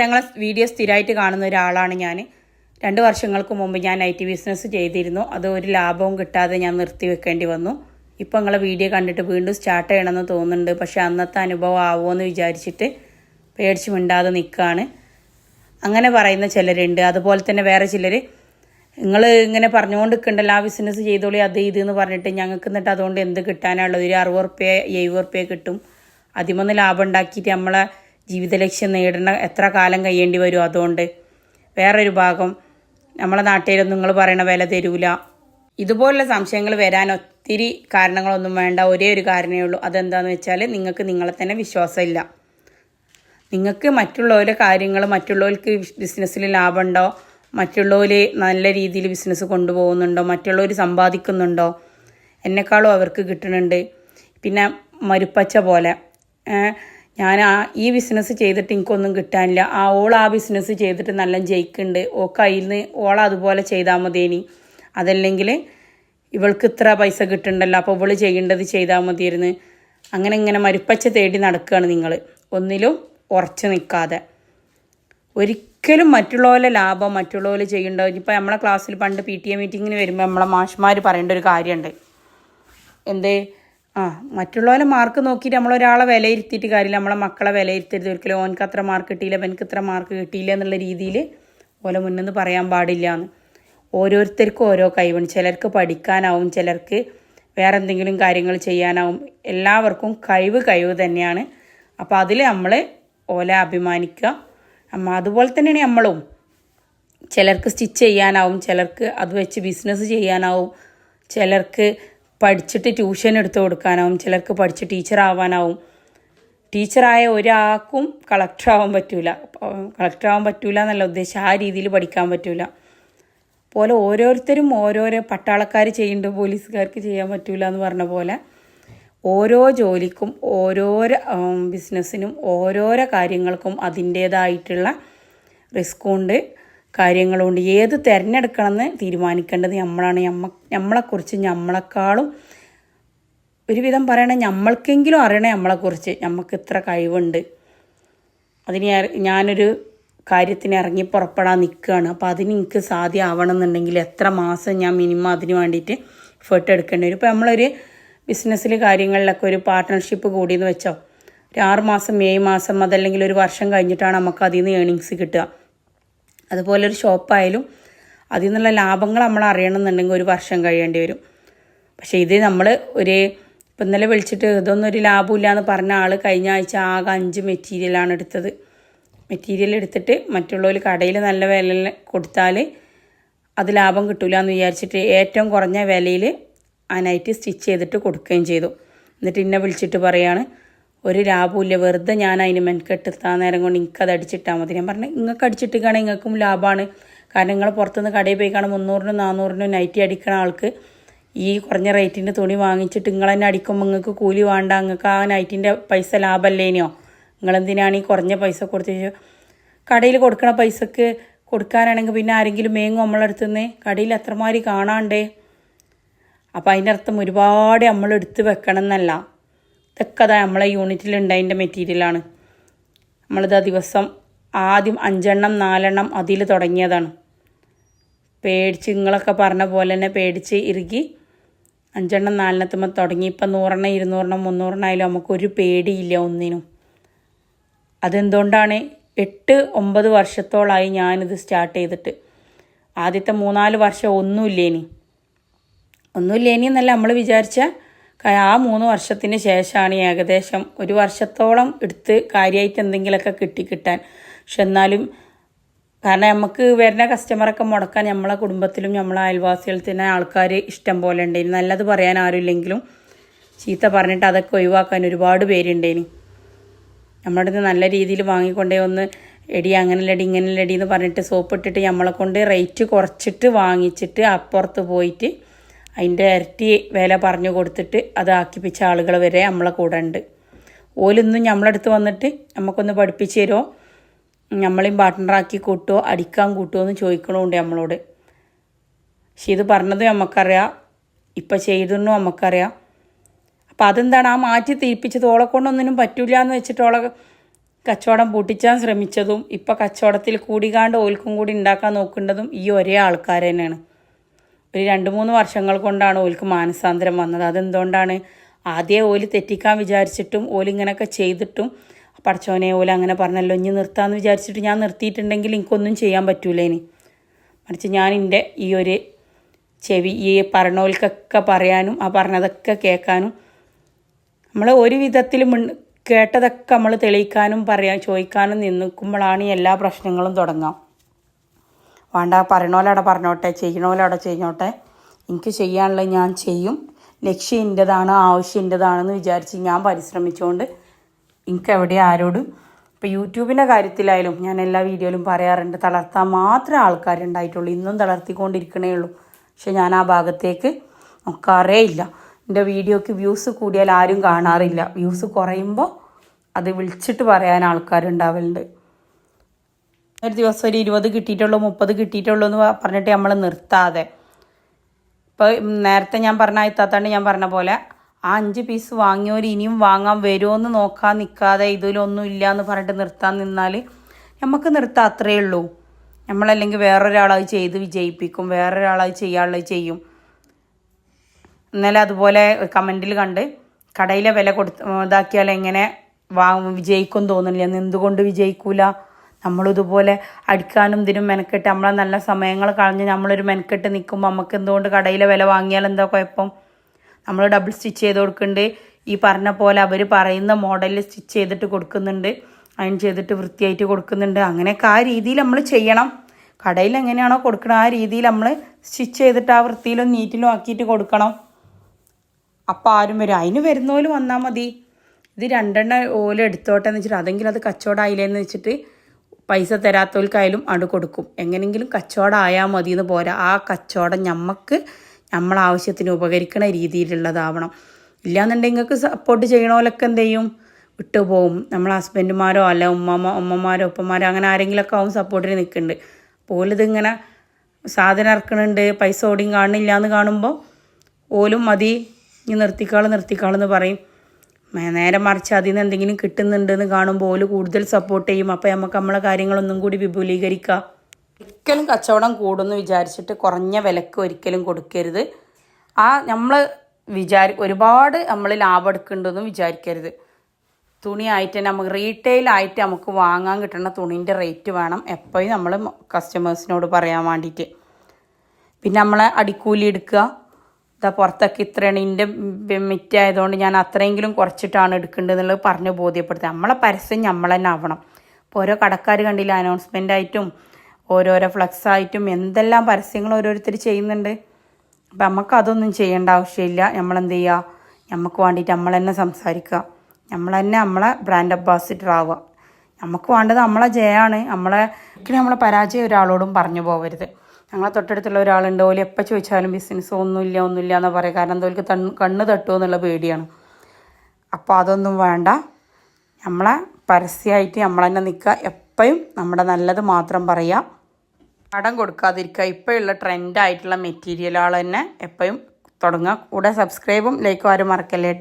ഞങ്ങളെ വീഡിയോ സ്ഥിരമായിട്ട് കാണുന്ന ഒരാളാണ് ഞാൻ. രണ്ട് വർഷങ്ങൾക്ക് മുമ്പ് ഞാൻ ഐ ടി ബിസിനസ് ചെയ്തിരുന്നു. അത് ഒരു ലാഭവും കിട്ടാതെ ഞാൻ നിർത്തി വെക്കേണ്ടി വന്നു. ഇപ്പോൾ നിങ്ങളെ വീഡിയോ കണ്ടിട്ട് വീണ്ടും സ്റ്റാർട്ട് ചെയ്യണമെന്ന് തോന്നുന്നുണ്ട്. പക്ഷേ അന്നത്തെ അനുഭവം ആവുമോ വിചാരിച്ചിട്ട് പേടിച്ച് മിണ്ടാതെ നിൽക്കുകയാണ് അങ്ങനെ പറയുന്ന ചിലരുണ്ട്. അതുപോലെ തന്നെ വേറെ ചിലർ നിങ്ങൾ ഇങ്ങനെ പറഞ്ഞുകൊണ്ട് നിൽക്കണ്ടല്ലോ ആ ബിസിനസ് ചെയ്തോളി അത് ഇത് എന്ന് പറഞ്ഞിട്ട് ഞങ്ങൾക്ക് എന്നിട്ട് അതുകൊണ്ട് എന്ത് കിട്ടാനുള്ളത് ഒരു അറുപത് റുപ്യ എഴുപത് റുപ്യ കിട്ടും. അതിമൊന്ന് ലാഭം ഉണ്ടാക്കിയിട്ട് നമ്മളെ ജീവിത ലക്ഷ്യം നേടണ എത്ര കാലം കഴിയേണ്ടി വരും അതുകൊണ്ട്. വേറൊരു ഭാഗം നമ്മളെ നാട്ടിലൊന്നും നിങ്ങൾ പറയണ വില തരൂല. ഇതുപോലുള്ള സംശയങ്ങൾ വരാൻ ഒത്തിരി കാരണങ്ങളൊന്നും വേണ്ട. ഒരേ ഒരു കാരണമേ ഉള്ളൂ. അതെന്താണെന്ന് വെച്ചാൽ നിങ്ങൾക്ക് നിങ്ങളെ തന്നെ വിശ്വാസമില്ല. നിങ്ങൾക്ക് മറ്റുള്ളവരുടെ കാര്യങ്ങൾ മറ്റുള്ളവർക്ക് ബിസിനസ്സിൽ ലാഭമുണ്ടോ? മറ്റുള്ളവർ നല്ല രീതിയിൽ ബിസിനസ് കൊണ്ടുപോകുന്നുണ്ടോ? മറ്റുള്ളവർ സമ്പാദിക്കുന്നുണ്ടോ? എന്നെക്കാളും അവർക്ക് കിട്ടുന്നുണ്ട്. പിന്നെ മരുപ്പച്ച പോലെ. ഞാൻ ആ ഈ ബിസിനസ് ചെയ്തിട്ട് എനിക്കൊന്നും കിട്ടാനില്ല. ആ ഓൾ ആ ബിസിനസ് ചെയ്തിട്ട് നല്ല ജയിക്കുന്നുണ്ട് ഓ കയ്യിൽ നിന്ന് ഓൾ അതുപോലെ ചെയ്താൽ മതിയേനി. അതല്ലെങ്കിൽ ഇവൾക്ക് ഇത്ര പൈസ കിട്ടുന്നുണ്ടല്ലോ അപ്പോൾ ഇവൾ ചെയ്യേണ്ടത് ചെയ്താൽ മതിയായിരുന്നു അങ്ങനെ ഇങ്ങനെ മരുപ്പച്ച തേടി നടക്കുകയാണ് നിങ്ങൾ ഒന്നിലും ഉറച്ചു നിൽക്കാതെ ഒരിക്കലും മറ്റുള്ളവരെ ലാഭം മറ്റുള്ളവർ ചെയ്യേണ്ടത് ഇപ്പം നമ്മളെ ക്ലാസ്സിൽ പണ്ട് പി ടി എ മീറ്റിങ്ങിന് വരുമ്പോൾ നമ്മളെ മാഷ്മാർ പറയേണ്ട ഒരു കാര്യമുണ്ട് എന്തേ? ആ മറ്റുള്ളവരെ മാർക്ക് നോക്കിയിട്ട് നമ്മളൊരാളെ വിലയിരുത്തിയിട്ട് കാര്യമില്ല. നമ്മളെ മക്കളെ വിലയിരുത്തരുത്. ഒരിക്കലും ഓനക്ക് അത്ര മാർക്ക് കിട്ടിയില്ല എനിക്ക് ഇത്ര മാർക്ക് കിട്ടിയില്ല എന്നുള്ള രീതിയിൽ ഓലെ മുന്നിൽ നിന്ന് പറയാൻ പാടില്ല എന്ന് ഓരോരുത്തർക്കും ഓരോ കഴിവുണ്ട് ചിലർക്ക് പഠിക്കാനാവും ചിലർക്ക് വേറെ എന്തെങ്കിലും കാര്യങ്ങൾ ചെയ്യാനാവും. എല്ലാവർക്കും കഴിവ് കഴിവ് തന്നെയാണ്. അപ്പോൾ അതിൽ നമ്മൾ ഓലെ അഭിമാനിക്കുക. അമ്മ അതുപോലെ തന്നെയാണ് നമ്മളും. ചിലർക്ക് സ്റ്റിച്ച് ചെയ്യാനാവും ചിലർക്ക് അത് വെച്ച് ബിസിനസ് ചെയ്യാനാവും. ചിലർക്ക് പഠിച്ചിട്ട് ട്യൂഷൻ എടുത്ത് കൊടുക്കാനാവും. ചിലർക്ക് പഠിച്ച് ടീച്ചറാവാനാവും. ടീച്ചറായ ഒരാൾക്കും കളക്ടറാവാൻ പറ്റൂല. കളക്ടറാവാൻ പറ്റൂല എന്നല്ല ഉദ്ദേശം. ആ രീതിയിൽ പഠിക്കാൻ പറ്റൂല. പോലെ ഓരോരുത്തരും ഓരോരോ പട്ടാളക്കാർ ചെയ്യേണ്ട പോലീസുകാർക്ക് ചെയ്യാൻ പറ്റൂല എന്ന് പറഞ്ഞ പോലെ ഓരോ ജോലിക്കും ഓരോരോ ബിസിനസ്സിനും ഓരോരോ കാര്യങ്ങൾക്കും അതിന്റേതായിട്ടുള്ള റിസ്ക്കുണ്ട് കാര്യങ്ങളുണ്ട്. ഏത് തിരഞ്ഞെടുക്കണമെന്ന് തീരുമാനിക്കേണ്ടത് നമ്മളാണ്. നമ്മ നമ്മളെക്കുറിച്ച് നമ്മളെക്കാളും ഒരുവിധം പറയണേ നമ്മൾക്കെങ്കിലും അറിയണേ നമ്മളെക്കുറിച്ച്. നമുക്ക് ഇത്ര കഴിവുണ്ട്. അതിന് ഞാനൊരു കാര്യത്തിന് ഇറങ്ങി പുറപ്പെടാൻ നിൽക്കുകയാണ് അപ്പോൾ അതിന് എനിക്ക് സാധ്യമാവണം എന്നുണ്ടെങ്കിൽ എത്ര മാസം ഞാൻ മിനിമം അതിന് വേണ്ടിയിട്ട് എഫേർട്ട് എടുക്കേണ്ടി വരും. ഇപ്പോൾ നമ്മളൊരു ബിസിനസ്സിൽ കാര്യങ്ങളിലൊക്കെ ഒരു പാർട്ട്ണർഷിപ്പ് കൂടിയെന്ന് വെച്ചോ ഒരു ആറ് മാസം ഏഴ് മാസം അതല്ലെങ്കിൽ ഒരു വർഷം കഴിഞ്ഞിട്ടാണ് നമുക്ക് അതിൽ നിന്ന് ഏണിങ്സ് കിട്ടുക. അതുപോലെ ഒരു ഷോപ്പായാലും അതിൽ നിന്നുള്ള ലാഭങ്ങൾ നമ്മൾ അറിയണമെന്നുണ്ടെങ്കിൽ ഒരു വർഷം കഴിയേണ്ടി വരും. പക്ഷേ ഇത് നമ്മൾ ഒരു ഇപ്പം ഇന്നലെ വിളിച്ചിട്ട് ഇതൊന്നും ഒരു ലാഭമില്ല എന്ന് പറഞ്ഞ ആൾ കഴിഞ്ഞ ആഴ്ച ആകെ അഞ്ച് മെറ്റീരിയലാണ് എടുത്തത്. മെറ്റീരിയൽ എടുത്തിട്ട് മറ്റുള്ളവർ കടയിൽ നല്ല വില കൊടുത്താൽ അത് ലാഭം കിട്ടില്ല എന്ന് വിചാരിച്ചിട്ട് ഏറ്റവും കുറഞ്ഞ വിലയിൽ ആ നൈറ്റ് സ്റ്റിച്ച് ചെയ്തിട്ട് കൊടുക്കുകയും ചെയ്തു. എന്നിട്ട് ഇന്നെ വിളിച്ചിട്ട് പറയാണ് ഒരു ലാഭമില്ല വെറുതെ ഞാൻ അതിന് മെൻകെട്ടെത്താൻ നേരം കൊണ്ട് എനിക്കത് അടിച്ചിട്ടാൽ മതി. ഞാൻ പറഞ്ഞു നിങ്ങൾക്ക് അടിച്ചിട്ടിക്കുകയാണെങ്കിൽ നിങ്ങൾക്കും ലാഭമാണ് കാരണം നിങ്ങൾ പുറത്തുനിന്ന് കടയിൽ പോയി കാണാൻ മുന്നൂറിനും നാനൂറിനും നൈറ്റി അടിക്കണ ആൾക്ക് ഈ കുറഞ്ഞ റേറ്റിന്റെ തുണി വാങ്ങിച്ചിട്ട് നിങ്ങൾ തന്നെ അടിക്കുമ്പോൾ നിങ്ങൾക്ക് കൂലി വേണ്ട നിങ്ങൾക്ക് ആ നൈറ്റിന്റെ പൈസ ലാഭമല്ലേനോ നിങ്ങളെന്തിനാണ് ഈ കുറഞ്ഞ പൈസ കൊടുത്ത്? കടയിൽ കൊടുക്കണ പൈസക്ക് കൊടുക്കാനാണെങ്കിൽ പിന്നെ ആരെങ്കിലും മേങ്ങും നമ്മളെടുത്തു നിന്ന് കടയിൽ എത്രമാതിരി കാണാണ്ടേ. അപ്പോൾ അതിന്റെ അർത്ഥം ഒരുപാട് നമ്മൾ എടുത്ത് വെക്കണം എന്നല്ല ഇതൊക്കെ അതാ നമ്മളെ യൂണിറ്റിൽ ഉണ്ടായതിന്റെ മെറ്റീരിയലാണ് നമ്മളിത് ദിവസം ആദ്യം അഞ്ചെണ്ണം നാലെണ്ണം അതിൽ തുടങ്ങിയതാണ്. പേടിച്ച് നിങ്ങളൊക്കെ പറഞ്ഞ പോലെ തന്നെ പേടിച്ച് ഇറുകി അഞ്ചെണ്ണം നാലെണ്ണത്തുമ്പോൾ തുടങ്ങി. ഇപ്പം നൂറെണ്ണം ഇരുന്നൂറെണ്ണം മുന്നൂറെണ്ണം ആയാലും നമുക്കൊരു പേടിയില്ല ഒന്നിനും. അതെന്തുകൊണ്ടാണ്? എട്ട് ഒമ്പത് വർഷത്തോളമായി ഞാനിത് സ്റ്റാർട്ട് ചെയ്തിട്ട്. ആദ്യത്തെ മൂന്നാൽ വർഷം ഒന്നുമില്ലേനി. ഒന്നുമില്ലേനി എന്നല്ല നമ്മൾ വിചാരിച്ച ക- ആ മൂന്ന് വർഷത്തിന് ശേഷമാണ് ഏകദേശം ഒരു വർഷത്തോളം എടുത്ത് കാര്യമായിട്ട് എന്തെങ്കിലുമൊക്കെ കിട്ടി കിട്ടാൻ. പക്ഷെ എന്നാലും കാരണം നമുക്ക് വരുന്ന കസ്റ്റമറൊക്കെ മുടക്കാൻ നമ്മളെ കുടുംബത്തിലും നമ്മളെ അയൽവാസികളിൽ തന്നെ ആൾക്കാർ ഇഷ്ടം പോലെ ഉണ്ടായിരുന്നു നല്ലത് പറയാൻ ആരുമില്ലെങ്കിലും ചീത്ത പറഞ്ഞിട്ട് അതൊക്കെ ഒഴിവാക്കാൻ ഒരുപാട് പേരുണ്ടേനി. നമ്മുടെ നല്ല രീതിയിൽ വാങ്ങിക്കൊണ്ടേ ഒന്ന് എടി അങ്ങനെ ലടി ഇങ്ങനെ ലടി എന്ന് പറഞ്ഞിട്ട് സോപ്പ് ഇട്ടിട്ട് നമ്മളെ കൊണ്ട് റേറ്റ് കുറച്ചിട്ട് വാങ്ങിച്ചിട്ട് അപ്പുറത്ത് പോയിട്ട് അതിന്റെ ഇരട്ടി വില പറഞ്ഞു കൊടുത്തിട്ട് അത് ആക്കിപ്പിച്ച ആളുകൾ വരെ നമ്മളെ കൂടെ ഉണ്ട്. ഓലൊന്നും നമ്മളടുത്ത് വന്നിട്ട് നമുക്കൊന്ന് പഠിപ്പിച്ച് തരുമോ? നമ്മളെയും പാർട്ട്ണറാക്കി കൂട്ടുമോ അടിക്കാൻ കൂട്ടുമോ എന്ന് ചോദിക്കണമുണ്ട് നമ്മളോട്. പക്ഷെ ഇത് പറഞ്ഞത് നമുക്കറിയാം. ഇപ്പം ചെയ്തെന്നും നമുക്കറിയാം. അപ്പം അതെന്താണ്? ആ മാറ്റി തീപ്പിച്ചത് ഓളെ കൊണ്ടൊന്നിനും പറ്റൂല എന്ന് വെച്ചിട്ട് ഓളെ കച്ചവടം പൂട്ടിച്ചാൻ ശ്രമിച്ചതും ഇപ്പം കച്ചവടത്തിൽ കൂടികാണ്ട് ഓൽക്കും കൂടി ഉണ്ടാക്കാൻ നോക്കേണ്ടതും ഈ ഒരേ ആൾക്കാർ തന്നെയാണ്. ഒരു രണ്ട് മൂന്ന് വർഷങ്ങൾ കൊണ്ടാണ് ഓൽക്ക് മാനസാന്തരം വന്നത്. അതെന്തുകൊണ്ടാണ്? ആദ്യം ഓൽ തെറ്റിക്കാൻ വിചാരിച്ചിട്ടും ഓലിങ്ങനെയൊക്കെ ചെയ്തിട്ടും പഠിച്ചവനെ ഓല അങ്ങനെ പറഞ്ഞല്ലോ ഇനി നിർത്താമെന്ന് വിചാരിച്ചിട്ട് ഞാൻ നിർത്തിയിട്ടുണ്ടെങ്കിൽ എനിക്കൊന്നും ചെയ്യാൻ പറ്റൂല ഇനി മറിച്ച് ഞാൻ എന്റെ ഈ ഒരു ചെവി ഈ പറഞ്ഞോൽക്കൊക്കെ പറയാനും ആ പറഞ്ഞതൊക്കെ കേൾക്കാനും നമ്മൾ ഒരു വിധത്തിൽ മുൻ കേട്ടതൊക്കെ നമ്മൾ തെളിയിക്കാനും പറയാൻ ചോദിക്കാനും നിൽക്കുമ്പോഴാണ് എല്ലാ പ്രശ്നങ്ങളും തുടങ്ങാം. വേണ്ട പറയണോലവിടെ പറഞ്ഞോട്ടെ ചെയ്യണോലവിടെ ചെയ്യണോട്ടെ എനിക്ക് ചെയ്യാനുള്ള ഞാൻ ചെയ്യും. ലക്ഷ്യം എന്റെതാണ് ആവശ്യം എന്റെതാണെന്ന് വിചാരിച്ച് ഞാൻ പരിശ്രമിച്ചുകൊണ്ട് എനിക്ക് എവിടെ ആരോടും ഇപ്പോൾ യൂട്യൂബിന്റെ കാര്യത്തിലായാലും ഞാൻ എല്ലാ വീഡിയോയിലും പറയാറുണ്ട് തളർത്താൻ മാത്രമേ ആൾക്കാരുണ്ടായിട്ടുള്ളൂ ഇന്നും തളർത്തിക്കൊണ്ടിരിക്കണേ ഉള്ളൂ. പക്ഷെ ഞാൻ ആ ഭാഗത്തേക്ക് നോക്കാറേ ഇല്ല. എന്റെ വീഡിയോക്ക് വ്യൂസ് കൂടിയാൽ ആരും കാണാറില്ല. വ്യൂസ് കുറയുമ്പോൾ അത് വിളിച്ചിട്ട് പറയാൻ ആൾക്കാരുണ്ടാവലുണ്ട്. ഒരു ദിവസം ഒരു ഇരുപത് കിട്ടിയിട്ടുള്ളൂ മുപ്പത് കിട്ടിയിട്ടുള്ളൂ എന്ന് പറഞ്ഞിട്ട് നമ്മൾ നിർത്താതെ. ഇപ്പോൾ നേരത്തെ ഞാൻ പറഞ്ഞ ഇത്താത്താണ്ട് ഞാൻ പറഞ്ഞ പോലെ ആ അഞ്ച് പീസ് വാങ്ങിയവർ ഇനിയും വാങ്ങാൻ വരുമെന്ന് നോക്കാൻ നിൽക്കാതെ ഇതിലൊന്നും ഇല്ല എന്ന് പറഞ്ഞിട്ട് നിർത്താൻ നിന്നാൽ നമുക്ക് നിർത്താം അത്രയേ ഉള്ളൂ. നമ്മളല്ലെങ്കിൽ വേറൊരാളത് ചെയ്ത് വിജയിപ്പിക്കും വേറൊരാളത് ചെയ്യാനുള്ളത് ചെയ്യും. ഇന്നലെ അതുപോലെ കമന്റിൽ കണ്ട് കടയിലെ വില കൊടുത്ത് ഇതാക്കിയാൽ എങ്ങനെ വാ വിജയിക്കും തോന്നുന്നില്ല. എന്തുകൊണ്ട് വിജയിക്കൂല? നമ്മളിതുപോലെ അടിക്കാനും ഇതിനും മെനക്കെട്ട് നമ്മളെ നല്ല സമയങ്ങൾ കളഞ്ഞ് നമ്മളൊരു മെനക്കെട്ട് നിൽക്കുമ്പോൾ നമുക്ക് എന്തുകൊണ്ട് കടയിലെ വില വാങ്ങിയാൽ എന്താ കുഴപ്പം? നമ്മൾ ഡബിൾ സ്റ്റിച്ച് ചെയ്ത് കൊടുക്കുന്നുണ്ട് ഈ പറഞ്ഞ പോലെ അവർ പറയുന്ന മോഡലിൽ സ്റ്റിച്ച് ചെയ്തിട്ട് കൊടുക്കുന്നുണ്ട്. അയൺ ചെയ്തിട്ട് വൃത്തിയായിട്ട് കൊടുക്കുന്നുണ്ട്. അങ്ങനെയൊക്കെ ആ രീതിയിൽ നമ്മൾ ചെയ്യണം. കടയിൽ എങ്ങനെയാണോ കൊടുക്കണം ആ രീതിയിൽ നമ്മൾ സ്റ്റിച്ച് ചെയ്തിട്ട് ആ വൃത്തിയിലും നീറ്റിലും ആക്കിയിട്ട് കൊടുക്കണം. അപ്പം ആരും വരും. അതിന് വരുന്നോൽ വന്നാൽ മതി. ഇത് രണ്ടെണ്ണം ഓല എടുത്തോട്ടെ എന്ന് വെച്ചിട്ട് അതെങ്കിലും അത് കച്ചവടമായില്ലേന്ന് വെച്ചിട്ട് പൈസ തരാത്തവർക്കായാലും അത് കൊടുക്കും. എങ്ങനെങ്കിലും കച്ചവടം ആയാൽ മതി എന്ന് പോരാ. ആ കച്ചവടം ഞമ്മക്ക് നമ്മളെ ആവശ്യത്തിന് ഉപകരിക്കണ രീതിയിലുള്ളതാവണം. ഇല്ലാന്നുണ്ടെങ്കിൽ നിങ്ങൾക്ക് സപ്പോർട്ട് ചെയ്യണോലൊക്കെ എന്ത് ചെയ്യും വിട്ടുപോകും നമ്മളെ ഹസ്ബൻഡുമാരോ അല്ല ഉമ്മമ്മ ഉമ്മമാരോ ഉപ്പമാരോ അങ്ങനെ ആരെങ്കിലുമൊക്കെ ആവും സപ്പോർട്ടിന് നിൽക്കുന്നുണ്ട് പോലിതിങ്ങനെ സാധനം ഇറക്കണുണ്ട്. പൈസ ഓടിയും കാണുന്നില്ല എന്ന് കാണുമ്പോൾ ഓലും മതി. ഇനി നിർത്തിക്കാളും നിർത്തിക്കാളെന്ന് പറയും. നേരെ മറിച്ച് അതിൽ നിന്ന് എന്തെങ്കിലും കിട്ടുന്നുണ്ടെന്ന് കാണുമ്പോൾ ഓൽ കൂടുതൽ സപ്പോർട്ട് ചെയ്യും. അപ്പോൾ നമുക്ക് നമ്മളെ കാര്യങ്ങളൊന്നും കൂടി വിപുലീകരിക്കാം. ഒരിക്കലും കച്ചവടം കൂടുമെന്ന് വിചാരിച്ചിട്ട് കുറഞ്ഞ വിലക്ക് ഒരിക്കലും കൊടുക്കരുത്. ആ നമ്മൾ വിചാരി ഒരുപാട് നമ്മൾ ലാഭം എടുക്കേണ്ടതെന്നും വിചാരിക്കരുത്. തുണിയായിട്ട് തന്നെ നമുക്ക് റീറ്റെയിൽ ആയിട്ട് നമുക്ക് വാങ്ങാൻ കിട്ടുന്ന തുണീന്റെ റേറ്റ് വേണം എപ്പോഴും നമ്മൾ കസ്റ്റമേഴ്സിനോട് പറയാൻ വേണ്ടിയിട്ട്. പിന്നെ നമ്മളെ അടിക്കൂലി എടുക്കുക. ഇതാ പുറത്തൊക്കെ ഇത്രയാണ്. ഇന്റെ മിറ്റ് ആയതുകൊണ്ട് ഞാൻ അത്രയെങ്കിലും കുറച്ചിട്ടാണ് എടുക്കേണ്ടത് എന്നുള്ളത് പറഞ്ഞ് ബോധ്യപ്പെടുത്തുക. നമ്മളെ പരസ്യം നമ്മൾ തന്നെ ആവണം. ഇപ്പോൾ ഓരോ കടക്കാർ കണ്ടില്ല അനൗൺസ്മെന്റ് ആയിട്ടും ഓരോരോ ഫ്ലക്സ് ആയിട്ടും എന്തെല്ലാം പരസ്യങ്ങൾ ഓരോരുത്തർ ചെയ്യുന്നുണ്ട്. അപ്പം നമുക്ക് അതൊന്നും ചെയ്യേണ്ട ആവശ്യമില്ല. നമ്മൾ എന്ത് ചെയ്യുക നമുക്ക് വേണ്ടിയിട്ട് നമ്മൾ തന്നെ സംസാരിക്കുക. നമ്മൾ തന്നെ നമ്മളെ ബ്രാൻഡ് അംബാസിഡർ ആവുക. നമുക്ക് വേണ്ടത് നമ്മളെ ജയമാണ് നമ്മളെ നമ്മളെ പരാജയം ഒരാളോടും പറഞ്ഞു പോകരുത് ഞങ്ങളെ തൊട്ടടുത്തുള്ള ഒരാളുണ്ട്. ഓൽ എപ്പോൾ ചോദിച്ചാലും ബിസിനസ് ഒന്നുമില്ല ഒന്നുമില്ല എന്ന് പറയാം. കാരണം എന്തോലിക്ക് കണ്ണ് തട്ടുമോ എന്നുള്ള പേടിയാണ്. അപ്പോൾ അതൊന്നും വേണ്ട. നമ്മളെ പരസ്യമായിട്ട് നമ്മൾ തന്നെ നിൽക്കുക എപ്പോഴും നമ്മുടെ നല്ലത് മാത്രം പറയുക കടം കൊടുക്കാതിരിക്കുക ഇപ്പോഴുള്ള ട്രെൻഡായിട്ടുള്ള മെറ്റീരിയലുകൾ തന്നെ എപ്പോഴും തുടങ്ങുക കൂടെ സബ്സ്ക്രൈബും ലൈക്കും ആരും മറക്കല്ലേ കേട്ടോ